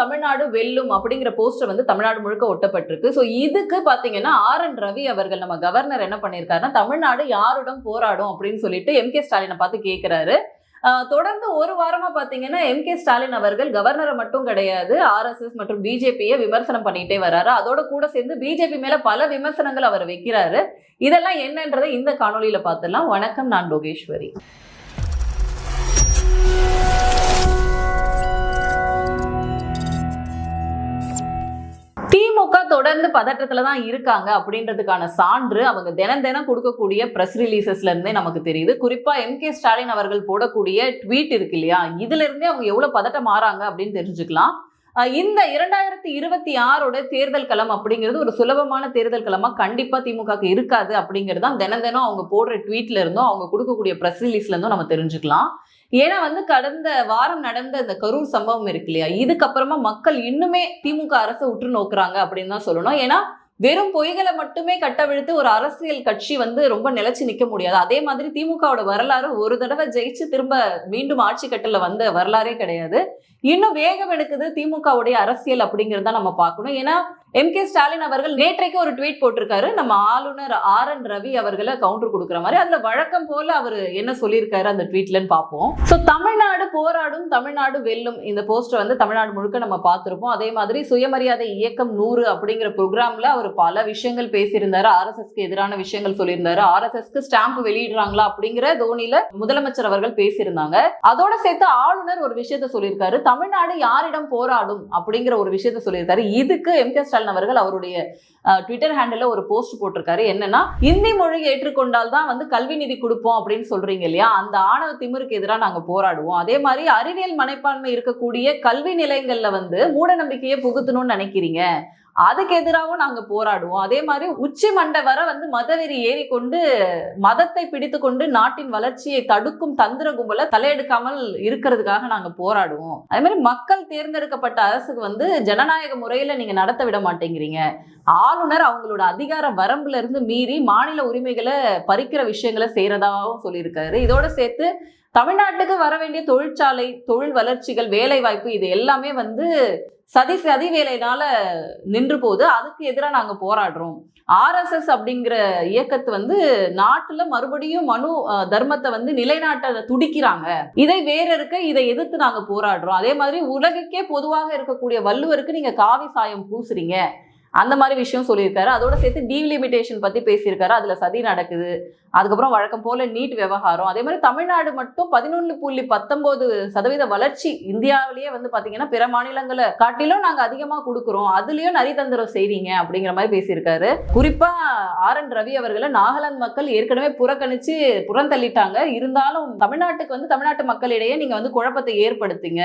தமிழ்நாடு வெல்லும் அப்படிங்கிற போஸ்டர் வந்து தமிழ்நாடு முழுக்க ஒட்டப்பட்டிருக்கு. ஸோ இதுக்கு பார்த்தீங்கன்னா ஆர் என் ரவி அவர்கள் நம்ம கவர்னர் என்ன பண்ணியிருக்காருன்னா தமிழ்நாடு யாருடன் போராடும் அப்படின்னு சொல்லிட்டு எம் கே ஸ்டாலினை பார்த்து கேட்குறாரு தொடர்ந்து ஒரு வாரமா பாத்தீங்கன்னா எம் கே ஸ்டாலின் அவர்கள் கவர்னரை மட்டும் கிடையாது ஆர்எஸ்எஸ் மற்றும் பிஜேபியை விமர்சனம் பண்ணிட்டே வராரு. அதோட கூட சேர்ந்து பிஜேபி மேல பல விமர்சனங்கள் அவர் வைக்கிறாரு. இதெல்லாம் என்னன்றதை இந்த காணொலியில பார்த்துடலாம். வணக்கம் நான் லோகேஸ்வரி. திமுக தொடர்ந்து பதற்றத்துல தான் இருக்காங்க அப்படின்றதுக்கான சான்று அவங்க தினம் தினம் கொடுக்கக்கூடிய பிரஸ் ரிலீசஸ்ல இருந்தே நமக்கு தெரியுது. குறிப்பா எம் கே ஸ்டாலின் அவர்கள் போடக்கூடிய ட்வீட் இருக்கு இல்லையா? இதுல இருந்தே அவங்க எவ்வளவு பதட்டம் மாறாங்க அப்படின்னு தெரிஞ்சுக்கலாம். இந்த இரண்டாயிரத்தி இருபத்தி ஆறோட தேர்தல் களம் அப்படிங்கிறது ஒரு சுலபமான தேர்தல் களமா கண்டிப்பா திமுகக்கு இருக்காது அப்படிங்கிறது தான் தினம் தினம் அவங்க போடுற ட்வீட்ல இருந்தும் அவங்க கொடுக்கக்கூடிய ப்ரெஸ் ரிலீஸ்ல இருந்தும் நம்ம தெரிஞ்சுக்கலாம். ஏன்னா வந்து கடந்த வாரம் நடந்த இந்த கரூர் சம்பவம் இருக்கு இல்லையா? இதுக்கப்புறமா மக்கள் இன்னுமே திமுக அரசை உற்று நோக்குறாங்க அப்படின்னு தான் சொல்லணும். ஏன்னா வெறும் பொய்களை மட்டுமே கட்டவிழ்த்து ஒரு அரசியல் கட்சி வந்து ரொம்ப நிலைச்சு நிக்க முடியாது. அதே மாதிரி திமுகவோட வரலாறு ஒரு தடவை ஜெயிச்சு திரும்ப மீண்டும் ஆட்சி கட்டல வந்த வரலாறே கிடையாது. இன்னும் வேகம் எடுக்குது திமுகவுடைய அரசியல் அப்படிங்கறத நம்ம பார்க்கணும். ஏன்னா எம் கே ஸ்டாலின் அவர்கள் நேற்றைக்கு ஒரு ட்வீட் போட்டிருக்காரு. நம்ம ஆளுநர் ஆர் என் ரவி அவர்களை கவுண்டர் கொடுக்குற மாதிரி. அதுல வழக்கம் போல அவர் என்ன சொல்லியிருக்காரு அந்த ட்வீட்லன்னு பார்ப்போம். ஸோ தமிழ்நாடு போராடும் தமிழ்நாடு வெல்லும். இந்த போஸ்டர் வந்து தமிழ்நாடு முழுக்க நம்ம பார்த்துருப்போம். அதே மாதிரி சுயமரியாதை இயக்கம் நூறு அப்படிங்கிற ப்ரோக்ராம்ல அவர் பல விஷயங்கள் பேசியிருந்தாரு. ஆர்எஸ்எஸ்க்கு எதிரான விஷயங்கள் சொல்லியிருந்தாரு. ஆர்எஸ்எஸ்க்கு ஸ்டாம்ப் வெளியிடுறாங்களா அப்படிங்கிற தோனியில முதலமைச்சர் அவர்கள் பேசியிருந்தாங்க. அதோட சேர்த்து ஆளுநர் ஒரு விஷயத்த சொல்லியிருக்காரு. தமிழ்நாடு யாரிடம் போராடும் அப்படிங்கிற ஒரு விஷயத்த சொல்லியிருக்காரு. இதுக்கு எம் கே ஸ்டாலின் அவர்கள் அவருடைய ட்விட்டர் ஹேண்டில் ஒரு போஸ்ட் போட்டிருக்காரு. என்னன்னா இந்தி மொழி ஏற்றுக்கொண்டால் தான் வந்து கல்வி நிதி கொடுப்போம் அப்படின்னு சொல்றீங்க இல்லையா? அந்த ஆணவ திமிருக்கு எதிராக நாங்க போராடுவோம். அதே மாதிரி அறிவியல் மனப்பான்மை இருக்கக்கூடிய கல்வி நிலையங்கள்ல வந்து மூட நம்பிக்கையை புகுத்தணும்னு நினைக்கிறீங்க. அதுக்கு எதிராகவும் நாங்க போராடுவோம். அதே மாதிரி உச்சி மண்டை வர வந்து மதவெறி ஏறிக்கொண்டு மதத்தை பிடித்து கொண்டு நாட்டின் வளர்ச்சியை தடுக்கும் தந்திர கும்பலை தலையெடுக்காமல் இருக்கிறதுக்காக நாங்க போராடுவோம். அதே மாதிரி மக்கள் தேர்ந்தெடுக்கப்பட்ட அரசுக்கு வந்து ஜனநாயக முறையில நீங்க நடத்த விட மாட்டேங்கிறீங்க. ஆளுநர் அவங்களோட அதிகார வரம்புல இருந்து மீறி மாநில உரிமைகளை பறிக்கிற விஷயங்களை செய்யறதாகவும் சொல்லியிருக்காரு. இதோட சேர்த்து தமிழ்நாட்டுக்கு வர வேண்டிய தொழிற்சாலை தொழில் வளர்ச்சிகள் வேலை வாய்ப்பு இது எல்லாமே வந்து சதி சதி வேலையினால நின்று போகுது. அதுக்கு எதிராக நாங்கள் போராடுறோம். ஆர்எஸ்எஸ் அப்படிங்கிற இயக்கத்து வந்து நாட்டில் மறுபடியும் மனு தர்மத்தை வந்து நிலைநாட்ட துடிக்கிறாங்க. இதை வேற இருக்க இதை எதிர்த்து நாங்கள் போராடுறோம். அதே மாதிரி உலகுக்கே பொதுவாக இருக்கக்கூடிய வள்ளுவருக்கு நீங்கள் காவி சாயம் பூசுறீங்க. அந்த மாதிரி விஷயம் சொல்லியிருக்காரு. அதோட சேர்த்து டீலிமிட்டேஷன் பத்தி பேசியிருக்காரு. அதுல சதி நடக்குது. அதுக்கப்புறம் வழக்கம் போல நீட் விவகாரம். அதே மாதிரி தமிழ்நாடு மட்டும் பதினொன்று புள்ளி பத்தொன்பது சதவீத வளர்ச்சி இந்தியாவிலேயே வந்து பாத்தீங்கன்னா பிற மாநிலங்களை காட்டிலும் நாங்க அதிகமா கொடுக்குறோம். அதுலயும் நரிதந்திரம் செய்றீங்க அப்படிங்கிற மாதிரி பேசியிருக்காரு. குறிப்பா ஆர் என் ரவி அவர்களை நாகாலாந்து மக்கள் ஏற்கனவே புறக்கணிச்சு புறந்தள்ளிட்டாங்க. இருந்தாலும் தமிழ்நாட்டுக்கு வந்து தமிழ்நாட்டு மக்களிடையே நீங்க வந்து குழப்பத்தை ஏற்படுத்துங்க.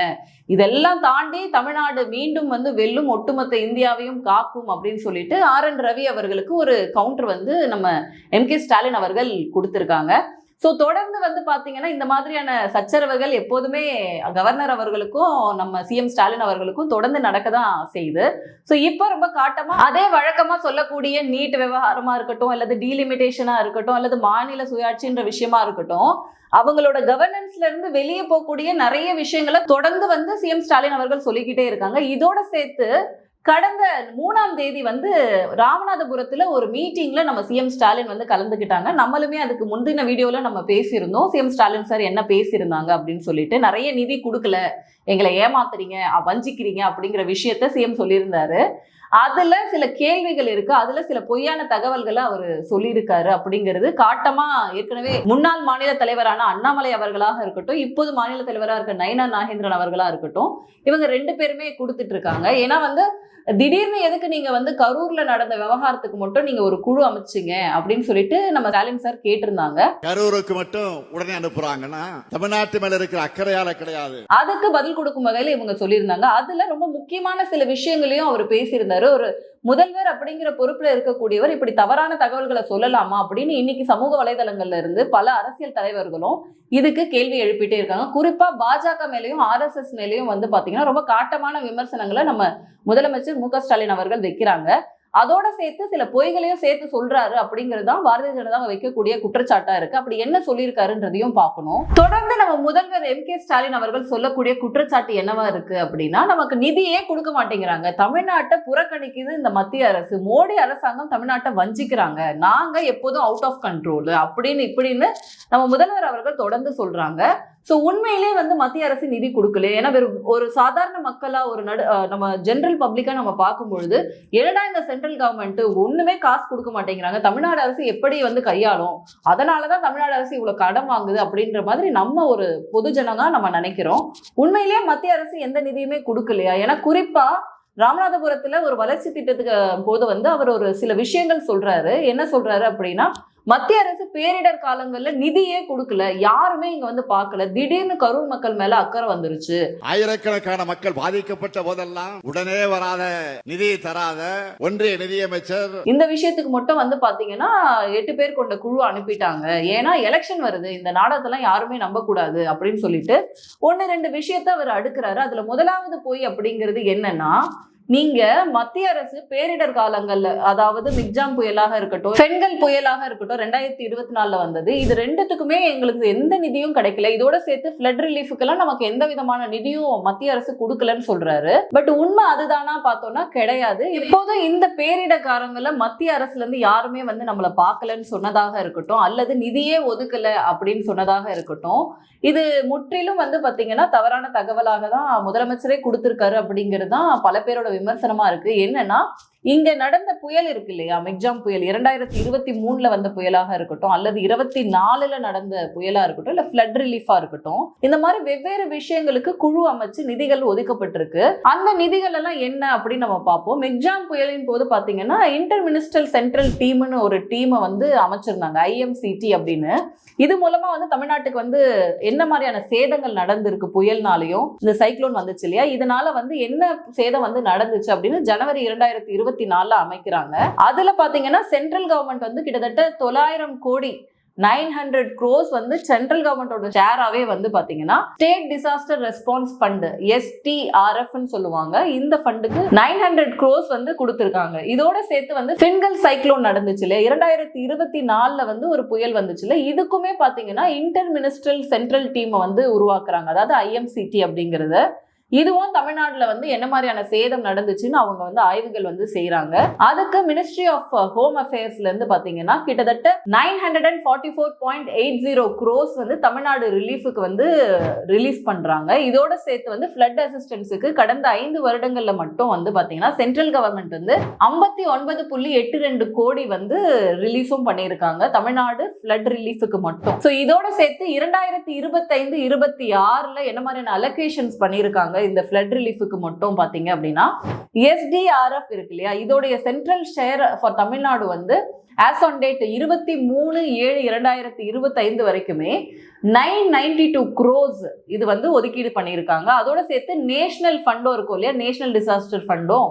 இதெல்லாம் தாண்டி தமிழ்நாடு மீண்டும் வந்து வெல்லும் ஒட்டுமொத்த இந்தியாவையும் காக்கும் அப்படின்னு சொல்லிட்டு ஆர் என் ரவி அவர்களுக்கு ஒரு கவுண்டர் வந்து நம்ம எம் கே ஸ்டாலின் அவர்கள் கொடுத்துருக்காங்க. ஸோ தொடர்ந்து வந்து பார்த்தீங்கன்னா இந்த மாதிரியான சச்சரவுகள் எப்போதுமே கவர்னர் அவர்களுக்கும் நம்ம சிஎம் ஸ்டாலின் அவர்களுக்கும் தொடர்ந்து நடக்க தான் செய்யுது. ஸோ இப்போ ரொம்ப காட்டமாக அதே வழக்கமாக சொல்லக்கூடிய நீட் விவகாரமாக இருக்கட்டும் அல்லது டீலிமிட்டேஷனாக இருக்கட்டும் அல்லது மாநில சுயாட்சின்ற விஷயமா இருக்கட்டும் அவங்களோட கவர்னன்ஸ்ல இருந்து வெளியே போகக்கூடிய நிறைய விஷயங்களை தொடர்ந்து வந்து சிஎம் ஸ்டாலின் அவர்கள் சொல்லிக்கிட்டே இருக்காங்க. இதோட சேர்த்து கடந்த மூணாம் தேதி வந்து ராமநாதபுரத்தில் ஒரு மீட்டிங்கில் நம்ம சிஎம் ஸ்டாலின் வந்து கலந்துக்கிட்டாங்க. நம்மளுமே அதுக்கு முந்தின வீடியோவில் நம்ம பேசியிருந்தோம். சிஎம் ஸ்டாலின் சார் என்ன பேசியிருந்தாங்க அப்படின்னு சொல்லிட்டு நிறைய நிதி கொடுக்கல. எங்களை ஏமாத்துறீங்க வஞ்சிக்கிறீங்க அப்படிங்கிற விஷயத்த சிஎம் சொல்லியிருந்தாரு. அதுல சில கேள்விகள் இருக்கு. அதுல சில பொய்யான தகவல்களை அவர் சொல்லியிருக்காரு அப்படிங்கிறது காட்டமா ஏற்கனவே முன்னாள் மாநில தலைவரான அண்ணாமலை அவர்களாக இருக்கட்டும் இப்போது மாநில தலைவராக இருக்க நயனா நாகேந்திரன் அவர்களா இருக்கட்டும் இவங்க ரெண்டு பேருமே கொடுத்துட்டு இருக்காங்க. ஏன்னா வந்து திடீர்னு எதுக்கு நீங்க வந்து கரூர்ல நடந்த விவகாரத்துக்கு மட்டும் நீங்க ஒரு குழு அமைச்சிங்க அப்படின்னு சொல்லிட்டு நம்ம ஸ்டாலின் சார் கேட்டிருந்தாங்க. கரூருக்கு மட்டும் உடனே அனுப்புறாங்கன்னா தமிழ்நாட்டு மேல இருக்கிற அக்கறையால கிடையாது. அதுக்கு பதில் கொடுக்கும் வகையில இவங்க சொல்லியிருந்தாங்க. அதுல ரொம்ப முக்கியமான சில விஷயங்களையும் அவர் பேசியிருந்தாரு. ஒரு முதல்வர் அப்படிங்கிற பொறுப்புல இருக்கக்கூடியவர் இப்படி தவறான தகவல்களை சொல்லலாமா அப்படின்னு இன்னைக்கு சமூக வலைதளங்கள்ல இருந்து பல அரசியல் தலைவர்களும் இதுக்கு கேள்வி எழுப்பிட்டே இருக்காங்க. குறிப்பா பாஜக மேலயும் ஆர்எஸ்எஸ் மேலயும் வந்து பாத்தீங்கன்னா ரொம்ப காட்டமான விமர்சனங்களை நம்ம முதலமைச்சர் மு ஸ்டாலின் அவர்கள் வைக்கிறாங்க. அதோட சேர்த்து சில பொய்களையும் சேர்த்து சொல்றாரு அப்படிங்கிறது தான் பாரதிய ஜனதா வைக்கக்கூடிய குற்றச்சாட்டா இருக்கு. அப்படி என்ன சொல்லியிருக்காருன்றதையும் பார்க்கணும். தொடர்ந்து நம்ம முதல்வர் எம் கே ஸ்டாலின் அவர்கள் சொல்லக்கூடிய குற்றச்சாட்டு என்னவா இருக்கு அப்படின்னா நமக்கு நிதியே கொடுக்க மாட்டேங்கிறாங்க? தமிழ்நாட்டை புறக்கணிக்குது இந்த மத்திய அரசு. மோடி அரசாங்கம் தமிழ்நாட்டை வஞ்சிக்கிறாங்க. நாங்க எப்போதும் அவுட் ஆஃப் கண்ட்ரோல் அப்படின்னு இப்படின்னு நம்ம முதல்வர் அவர்கள் தொடர்ந்து சொல்றாங்க. ஸோ உண்மையிலேயே வந்து மத்திய அரசு நிதி கொடுக்கல. ஏன்னா வெறும் ஒரு சாதாரண மக்களா ஒரு நடு நம்ம ஜென்ரல் பப்ளிக்கா நம்ம பார்க்கும்பொழுது என்னடா இந்த சென்ட்ரல் கவர்மெண்ட் ஒண்ணுமே காசு கொடுக்க மாட்டேங்கிறாங்க. தமிழ்நாடு அரசு எப்படி வந்து கையாளும்? அதனாலதான் தமிழ்நாடு அரசு இவ்வளவு கடன் வாங்குது அப்படின்ற மாதிரி நம்ம ஒரு பொதுஜனங்க நம்ம நினைக்கிறோம். உண்மையிலேயே மத்திய அரசு எந்த நிதியுமே கொடுக்கலையா? ஏன்னா குறிப்பா ராமநாதபுரத்துல ஒரு வளர்ச்சி திட்டத்துக்கு போது வந்து அவர் ஒரு சில விஷயங்கள் சொல்றாரு. என்ன சொல்றாரு அப்படின்னா மத்திய அரசு பேரிடர் காலங்கள்ல நிதியே கொடுக்கல. யாருமே இங்க வந்து பார்க்கல. திடீர்னு கரூர் மக்கள் மேல அக்கறை வந்துருச்சு. ஆயிரக்கணக்கான மக்கள் பாதிக்கப்பட்ட போதெல்லாம் உடனே வராத நிதி தராத ஒன்றிய நிதியமைச்சர் இந்த விஷயத்துக்கு மட்டும் வந்து பாத்தீங்கன்னா எட்டு பேர் கொண்ட குழு அனுப்பிட்டாங்க. ஏன்னா எலெக்ஷன் வருது. இந்த நாடகத்தெல்லாம் யாருமே நம்பக்கூடாது அப்படின்னு சொல்லிட்டு ஒன்னு ரெண்டு விஷயத்த அவர் அடுக்குறாரு. அதுல முதலாவது போய் அப்படிங்கிறது என்னன்னா நீங்க மத்திய அரசு பேரிடர் காலங்கள்ல அதாவது மிக்ஜாம் புயலாக இருக்கட்டும் பெண்கள் புயலாக இருக்கட்டும் ரெண்டாயிரத்தி இருபத்தி நாலுல வந்தது. இது ரெண்டுத்துக்குமே எங்களுக்கு எந்த நிதியும் கிடைக்கல. இதோட சேர்த்து ஃபிளட் ரிலீஃபுக்கெல்லாம் நமக்கு எந்த விதமான நிதியும் மத்திய அரசு கொடுக்கலன்னு சொல்றாரு. பட் உண்மை அதுதானா பார்த்தோம்னா கிடையாது. இப்போதும் இந்த பேரிடர் காலங்கள்ல மத்திய அரசுல இருந்து யாருமே வந்து நம்மளை பார்க்கலன்னு சொன்னதாக இருக்கட்டும் அல்லது நிதியே ஒதுக்கல அப்படின்னு சொன்னதாக இருக்கட்டும் இது முற்றிலும் வந்து பாத்தீங்கன்னா தவறான தகவலாக தான் முதலமைச்சரே கொடுத்திருக்காரு அப்படிங்கிறது தான் பல பேரோட விமர்சனமா இருக்கு. என்னன்னா இங்க நடந்த புயல் இருக்கு இல்லையா? மெக்ஜாம் புயல். இரண்டாயிரத்தி இருபத்தி மூணுல வந்த புயலாக இருக்கட்டும் அல்லது இருபத்தி நாலுல நடந்த புயலா இருக்கட்டும் இல்ல பிளட் ரிலீஃபா இருக்கட்டும் இந்த மாதிரி வெவ்வேறு விஷயங்களுக்கு குழு அமைச்சு நிதிகள் ஒதுக்கப்பட்டிருக்கு. அந்த நிதிகள் எல்லாம் என்ன அப்படின்னு நம்ம பார்ப்போம். மெக்ஜாம் புயலின் போது பாத்தீங்கன்னா இன்டர் மினிஸ்டர் சென்ட்ரல் டீம்னு ஒரு டீமை வந்து அமைச்சிருந்தாங்க ஐஎம்சிடி அப்படின்னு. இது மூலமா வந்து தமிழ்நாட்டுக்கு வந்து என்ன மாதிரியான சேதங்கள் நடந்திருக்கு புயல்னாலையும் இந்த சைக்ளோன் வந்துச்சு இல்லையா? இதனால வந்து என்ன சேதம் வந்து நடந்துச்சு அப்படின்னு ஜனவரி இரண்டாயிரத்தி இருபத்தி நாலுல அமைக்கிறாங்க. அதுல பாத்தீங்கன்னா சென்ட்ரல் கவர்மெண்ட் வந்து கிட்டத்தட்ட தொள்ளாயிரம் கோடி நைன் ஹண்ட்ரட் க்ரோஸ் வந்து சென்ட்ரல் கவர்மெண்டோட ஷேராகவே வந்து பார்த்தீங்கன்னா ஸ்டேட் டிசாஸ்டர் ரெஸ்பான்ஸ் ஃபண்டு எஸ்டிஆர்எஃப்னு சொல்லுவாங்க. இந்த ஃபண்டுக்கு நைன் ஹண்ட்ரட் க்ரோஸ் வந்து கொடுத்துருக்காங்க. இதோட சேர்த்து வந்து பெண்கள் சைக்ளோன் நடந்துச்சு இல்லையா? இரண்டாயிரத்தி இருபத்தி நாலில் வந்து ஒரு புயல் வந்துச்சு இல்லை இதுக்குமே பார்த்தீங்கன்னா இன்டர் மினிஸ்ட்ரல் சென்ட்ரல் டீமை வந்து உருவாக்குறாங்க. அதாவது ஐஎம்சிடி அப்படிங்கிறது. இதுவும் தமிழ்நாட்டில் வந்து என்ன மாதிரியான சேதம் நடந்துச்சுன்னு அவங்க வந்து ஆய்வுகள் வந்து செய்யறாங்க அதுக்கு மினிஸ்ட்ரி ஆஃப் ஹோம் அஃபேர்ஸ்ல இருந்து பாத்தீங்கன்னா கிட்டத்தட்ட nine hundred and forty four point eight zero crores வந்து தமிழ்நாடு ரிலீஃபுக்கு வந்து ரிலீஸ் பண்றாங்க. இதோட சேர்த்து வந்து ஃப்ளட் அசிஸ்டன்ஸுக்கு கடந்த ஐந்து வருடங்கள்ல மட்டும் வந்து பாத்தீங்கன்னா சென்ட்ரல் கவர்மெண்ட் வந்து ஐம்பத்தி ஒன்பது புள்ளி எட்டு ரெண்டு கோடி வந்து ரிலீஸும் பண்ணியிருக்காங்க. தமிழ்நாடு ஃப்ளட் ரிலீஃபுக்கு மட்டும். ஸோ இதோட சேர்த்து இரண்டாயிரத்தி இருபத்தைந்து இருபத்தி ஆறுல என்ன மாதிரியான அலோகேஷன்ஸ் பண்ணியிருக்காங்க? இந்த ஃப்ளட் ரிலீஃபுக்கு மட்டும் பாத்தீங்க அப்படின்னா எஸ்டிஆர்எஃப் இருக்கு இல்லையா? இதோடைய சென்ட்ரல் ஷேர் ஃபார் தமிழ்நாடு வந்து ஆஸ் ஆன் டேட் இருபத்தி மூணு ஏழு இரண்டாயிரத்தி இருபத்தைந்து வரைக்குமே நைன் நைன்டி டூ க்ரோஸ் இது வந்து ஒதுக்கீடு பண்ணியிருக்காங்க. அதோட சேர்த்து நேஷனல் ஃபண்டும் இருக்கும் இல்லையா? நேஷனல் டிசாஸ்டர் ஃபண்டும்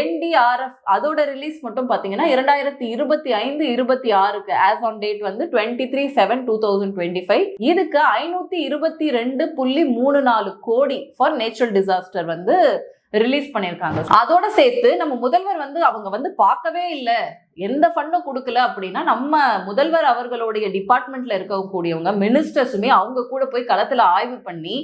என்டிஆர்எஃப் அதோட ரிலீஸ் மட்டும் பார்த்தீங்கன்னா இரண்டாயிரத்தி இருபத்தி ஐந்து இருபத்தி ஆறுக்கு ஆஸ் ஆன் டேட் வந்து twenty three seven two thousand twenty five இதுக்கு ஐநூத்தி இருபத்தி ரெண்டு புள்ளி மூணு நாலு கோடி ஃபார் நேச்சுரல் டிசாஸ்டர் வந்து ரிலீஸ் பண்ணியிருக்காங்க. அதோட சேர்த்து நம்ம முதல்வர் வந்து அவங்க வந்து பார்க்கவே இல்லை. எந்த ஃபண்டும் கொடுக்கல அப்படின்னா நம்ம முதல்வர் அவர்களுடைய டிபார்ட்மெண்ட்ல இருக்கக்கூடியவங்க மினிஸ்டர்ஸுமே அவங்க கூட போய் களத்துல ஆய்வு பண்ணி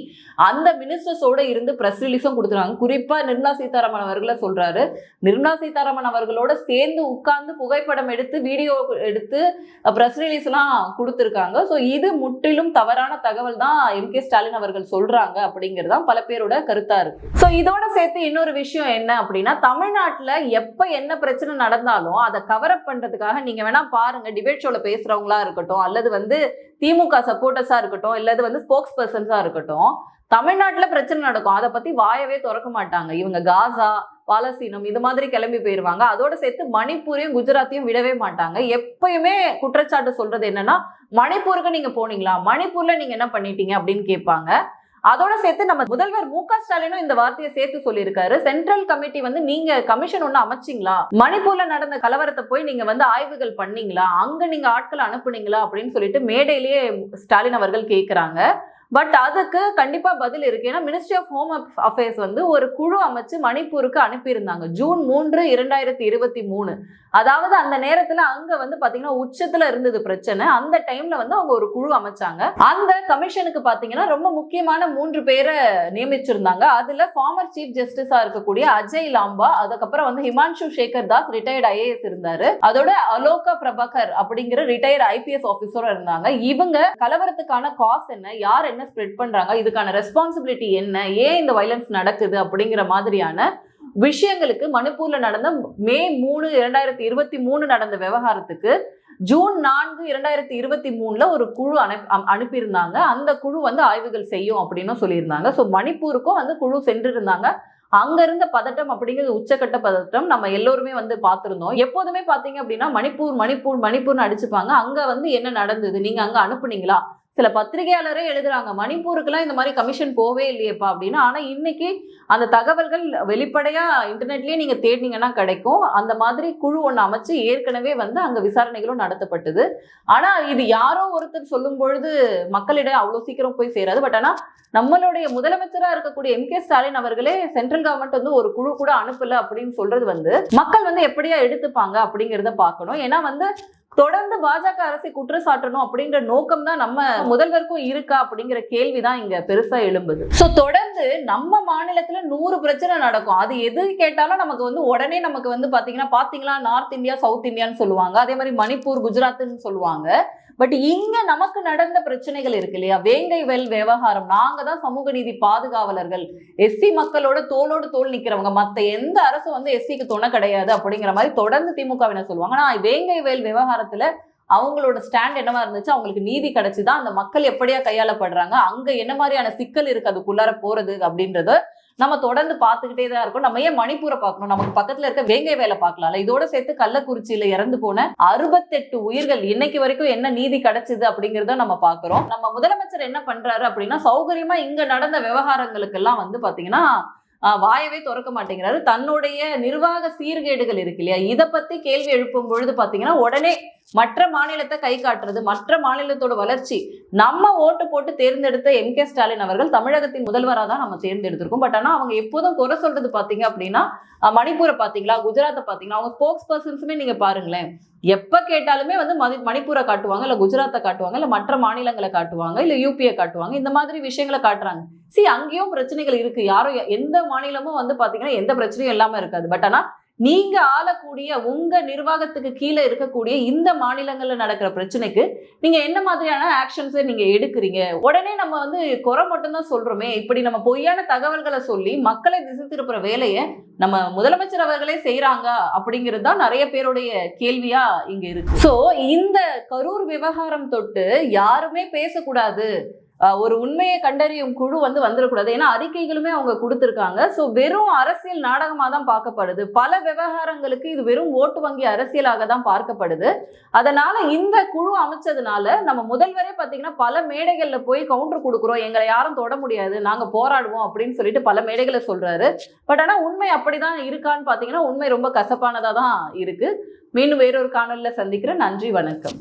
அந்த மினிஸ்டர்ஸோட இருந்து ப்ரெஸ் ரிலீஸும் கொடுத்துருவாங்க. குறிப்பா நிர்மலா சீதாராமன் அவர்களை சொல்றாரு. நிர்மலா சீதாராமன் அவர்களோட சேர்ந்து உட்கார்ந்து புகைப்படம் எடுத்து வீடியோ எடுத்து ப்ரெஸ் ரிலீஸ் எல்லாம் கொடுத்துருக்காங்க. ஸோ இது முற்றிலும் தவறான தகவல் தான் எம் கே ஸ்டாலின் அவர்கள் சொல்றாங்க அப்படிங்கிறது தான் பல பேரோட கருத்தா இருக்கு. ஸோ இதோட சேர்த்து இன்னொரு விஷயம் என்ன அப்படின்னா தமிழ்நாட்டுல எப்ப என்ன பிரச்சனை நடந்தாலும் அதை கவரப் பண்ணுறதுக்காக பண்றதுக்காக நீங்க வேணா பாருங்க டிபேட் ஷோல பேசுறவங்களா இருக்கட்டும் அல்லது வந்து திமுக சப்போர்ட்டர்ஸா இருக்கட்டும் இல்லது வந்து ஸ்போக்ஸ் பர்சன்ஸா இருக்கட்டும் தமிழ்நாட்டில் பிரச்சனை நடக்கும். அதை பத்தி வாயவே திறக்க மாட்டாங்க. இவங்க காசா பாலஸ்தீனம் இது மாதிரி கிளம்பி போயிருவாங்க. அதோட சேர்த்து மணிப்பூரையும் குஜராத்தையும் விடவே மாட்டாங்க. எப்பயுமே குற்றச்சாட்டு சொல்றது என்னன்னா மணிப்பூருக்கு நீங்க போனீங்களா? மணிப்பூர்ல நீங்க என்ன பண்ணிட்டீங்க அப்படின்னு கேட்பாங்க. அதோட சேர்த்து நம்ம முதல்வர் மு க ஸ்டாலினும் இந்த வார்த்தையை சேர்த்து சொல்லியிருக்காரு. சென்ட்ரல் கமிட்டி வந்து நீங்க கமிஷன் ஒண்ணு அமைச்சிங்களா? மணிப்பூர்ல நடந்த கலவரத்தை போய் நீங்க வந்து ஆய்வுகள் பண்ணீங்களா? அங்க நீங்க ஆட்களை அனுப்புனீங்களா? அப்படின்னு சொல்லிட்டு மேடையிலேயே ஸ்டாலின் அவர்கள் கேட்கிறாங்க பட் அதுக்கு கண்டிப்பா பதில் இருக்கு. ஏன்னா மினிஸ்ட்ரி ஆஃப் ஹோம் அஃபேர்ஸ் வந்து ஒரு குழு அமைச்சு மணிப்பூருக்கு அனுப்பியிருந்தாங்க. ஜூன் மூன்று இரண்டாயிரத்தி இருபத்தி மூணு. அதாவது அந்த நேரத்துல அங்க வந்து பாத்தீங்கன்னா உச்சத்துல இருந்தது பிரச்சனை. அந்த டைம்ல வந்து அவங்க ஒரு குழு அமைச்சாங்க. அந்த கமிஷனுக்கு பாத்தீங்கன்னா ரொம்ப முக்கியமான மூன்று பேரை நியமிச்சிருந்தாங்க. அதுல ஃபார்மர் சீஃப் ஜஸ்டிஸா இருக்கக்கூடிய அஜய் லாம்பா அதுக்கப்புறம் வந்து ஹிமான்ஷு சேகர் தாஸ் ரிட்டையர்ட் ஐஏஎஸ் இருந்தாரு. அதோட அலோகா பிரபாகர் அப்படிங்கிற ரிட்டையர்ட் ஐபிஎஸ் ஆபீசரும் இருந்தாங்க. இவங்க கலவரத்துக்கான காஸ் என்ன? யார் என்ன ஸ்ப்ரெட் பண்ணுறாங்க இதுக்கான ரெஸ்பான்சிபிலிட்டி என்ன? ஏன் இந்த வைலன்ஸ் நடக்குது? அப்படிங்கிற மாதிரியான விஷயங்களுக்கு மணிப்பூரில் நடந்த மே மூணு இரண்டாயிரத்தி இருபத்தி மூணு நடந்த விவகாரத்துக்கு ஜூன் நான்கு இரண்டாயிரத்தி இருபத்தி மூணுல ஒரு குழு அனுப்பி அனுப்பியிருந்தாங்க. அந்த குழு வந்து ஆய்வுகள் செய்யும் அப்படின்னு சொல்லியிருந்தாங்க. ஸோ மணிப்பூருக்கும் வந்து குழு சென்றிருந்தாங்க. அங்க இருந்த பதட்டம் அப்படிங்கிறது உச்சக்கட்ட பதட்டம் நம்ம எல்லோருமே வந்து பார்த்துருந்தோம். எப்போதுமே பார்த்தீங்க அப்படின்னா மணிப்பூர் மணிப்பூர் மணிப்பூர்னு அடிச்சுப்பாங்க. அங்க வந்து என்ன நடந்தது? நீங்க அங்க அனுப்புனீங்களா? சில பத்திரிகையாளரே எழுதுறாங்க மணிப்பூருக்குலாம் இந்த மாதிரி கமிஷன் போவே இல்லையேப்பா அப்படின்னு. ஆனால் இன்னைக்கு அந்த தகவல்கள் வெளிப்படையாக இன்டர்நெட்லேயே நீங்கள் தேடினீங்கன்னா கிடைக்கும். அந்த மாதிரி குழு ஒன்று அமைச்சு ஏற்கனவே வந்து அங்கே விசாரணைகளும் நடத்தப்பட்டது. ஆனால் இது யாரோ ஒருத்தர் சொல்லும் பொழுது மக்களிடம் அவ்வளோ சீக்கிரம் போய் சேராது. பட் ஆனால் நம்மளுடைய முதலமைச்சராக இருக்கக்கூடிய எம். கே. ஸ்டாலின் அவர்களே சென்ட்ரல் கவர்மெண்ட் வந்து ஒரு குழு கூட அனுப்பல அப்படின்னு சொல்றது வந்து மக்கள் வந்து எப்படியா எடுத்துப்பாங்க அப்படிங்கிறத பார்க்கணும். ஏன்னா வந்து தொடர்ந்து பாஜக அரசை குற்றச்சாட்டணும் அப்படிங்கிற நோக்கம் தான் நம்ம முதல்வருக்கும் இருக்கா அப்படிங்கிற கேள்விதான் இங்க பெருசா எழும்புது. சோ தொடர்ந்து நம்ம மாநிலத்துல நூறு பிரச்சனை நடக்கும். அது எது கேட்டாலும் நமக்கு வந்து உடனே நமக்கு வந்து பாத்தீங்கன்னா பாத்தீங்களா நார்த் இந்தியா சவுத் இந்தியான்னு சொல்லுவாங்க. அதே மாதிரி மணிப்பூர் குஜராத்னு சொல்லுவாங்க. பட் இங்க நமக்கு நடந்த பிரச்சனைகள் இருக்கு இல்லையா? வேங்கை வெல் விவகாரம். நாங்க தான் சமூக நீதி பாதுகாவலர்கள். எஸ்சி மக்களோட தோளோடு தோல் நிக்கிறவங்க. மத்த எந்த அரசு வந்து எஸ்சிக்கு துணை கிடையாது அப்படிங்கிற மாதிரி தொடர்ந்து திமுகவினர் சொல்லுவாங்க. ஆனா வேங்கை வேல் விவகாரத்துல அவங்களோட ஸ்டாண்ட் என்னவா இருந்துச்சு? அவங்களுக்கு நீதி கிடைச்சுதான் அந்த மக்கள் எப்படியா கையாளப்படுறாங்க? அங்க என்ன மாதிரியான சிக்கல் இருக்கு? அதுக்குள்ளார போறது அப்படின்றத நம்ம தொடர்ந்து பார்த்துக்கிட்டே தான் இருக்கோம். நம்ம ஏன் மணிப்பூரை பார்க்கணும்? நமக்கு பக்கத்துல இருக்க வேங்கை வேலை பார்க்கலாம்ல? இதோட சேர்த்து கள்ளக்குறிச்சியில இறந்து போன அறுபத்தெட்டு உயிர்கள் இன்னைக்கு வரைக்கும் என்ன நீதி கிடைச்சது அப்படிங்கறத நம்ம பார்க்கிறோம். நம்ம முதலமைச்சர் என்ன பண்றாரு அப்படின்னா சௌகரியமா இங்க நடந்த விவகாரங்களுக்கு எல்லாம் வந்து பாத்தீங்கன்னா வாயவே திறக்க மாட்டேங்கிறாரு. தன்னுடைய நிர்வாக சீர்கேடுகள் இருக்கு இல்லையா? இதை பத்தி கேள்வி எழுப்பும் பொழுது பாத்தீங்கன்னா உடனே மற்ற மாநிலத்தை கை காட்டுறது மற்ற மாநிலத்தோட வளர்ச்சி நம்ம ஓட்டு போட்டு தேர்ந்தெடுத்த எம் கே ஸ்டாலின் அவர்கள் தமிழகத்தின் முதல்வராக தான் நம்ம தேர்ந்தெடுத்திருக்கோம். பட் ஆனா அவங்க எப்போதும் குறை சொல்றது பார்த்தீங்க அப்படின்னா மணிப்பூரை பாத்தீங்களா குஜராத்தை பாத்தீங்களா அவங்க ஸ்போக்ஸ் பர்சன்ஸுமே நீங்க பாருங்களேன். எப்போ கேட்டாலுமே வந்து மதி- மணிப்பூரை காட்டுவாங்க இல்ல குஜராத்தை காட்டுவாங்க இல்ல மற்ற மாநிலங்களை காட்டுவாங்க இல்ல யூபியை காட்டுவாங்க இந்த மாதிரி விஷயங்களை காட்டுறாங்க. சி அங்கேயும் பிரச்சனைகள் இருக்கு. யாரும் எந்த மாநிலமும் வந்து பார்த்தீங்கன்னா எந்த பிரச்சனையும் இல்லாமல் இருக்காது. பட் ஆனா நீங்க ஆளக்கூடிய உங்க நிர்வாகத்துக்கு கீழே இருக்கக்கூடிய இந்த மாநிலங்கள்ல நடக்கிற பிரச்சனைக்கு நீங்க என்ன மாதிரியான ஆக்ஷன்ஸை நீங்க எடுக்கிறீங்க? உடனே நம்ம வந்து குறை மட்டும்தான் சொல்றோமே. இப்படி நம்ம பொய்யான தகவல்களை சொல்லி மக்களை திசை திருப்புற வேலையை நம்ம முதலமைச்சர் அவர்களே செய்யறாங்க அப்படிங்கிறது தான் நிறைய பேருடைய கேள்வியா இங்க இருக்கு. சோ இந்த கரூர் விவகாரம் தொட்டு யாருமே பேசக்கூடாது. ஒரு உண்மையை கண்டறியும் குழு வந்து வந்துடக்கூடாது ஏன்னா அறிக்கைகளுமே அவங்க கொடுத்துருக்காங்க. ஸோ வெறும் அரசியல் நாடகமாக தான் பார்க்கப்படுது. பல விவகாரங்களுக்கு இது வெறும் ஓட்டு வங்கி அரசியலாக தான் பார்க்கப்படுது. அதனால இந்த குழு அமைச்சதுனால நம்ம முதல்வரே பார்த்தீங்கன்னா பல மேடைகளில் போய் கவுண்டர் கொடுக்குறோம். எங்களை யாரும் தொட முடியாது. நாங்கள் போராடுவோம் அப்படின்னு சொல்லிட்டு பல மேடைகளை சொல்றாரு. பட் ஆனால் உண்மை அப்படிதான் இருக்கான்னு பார்த்தீங்கன்னா உண்மை ரொம்ப கசப்பானதாக தான் இருக்கு. மீண்டும் வேறொரு காணொலியில் சந்திக்கிறேன். நன்றி வணக்கம்.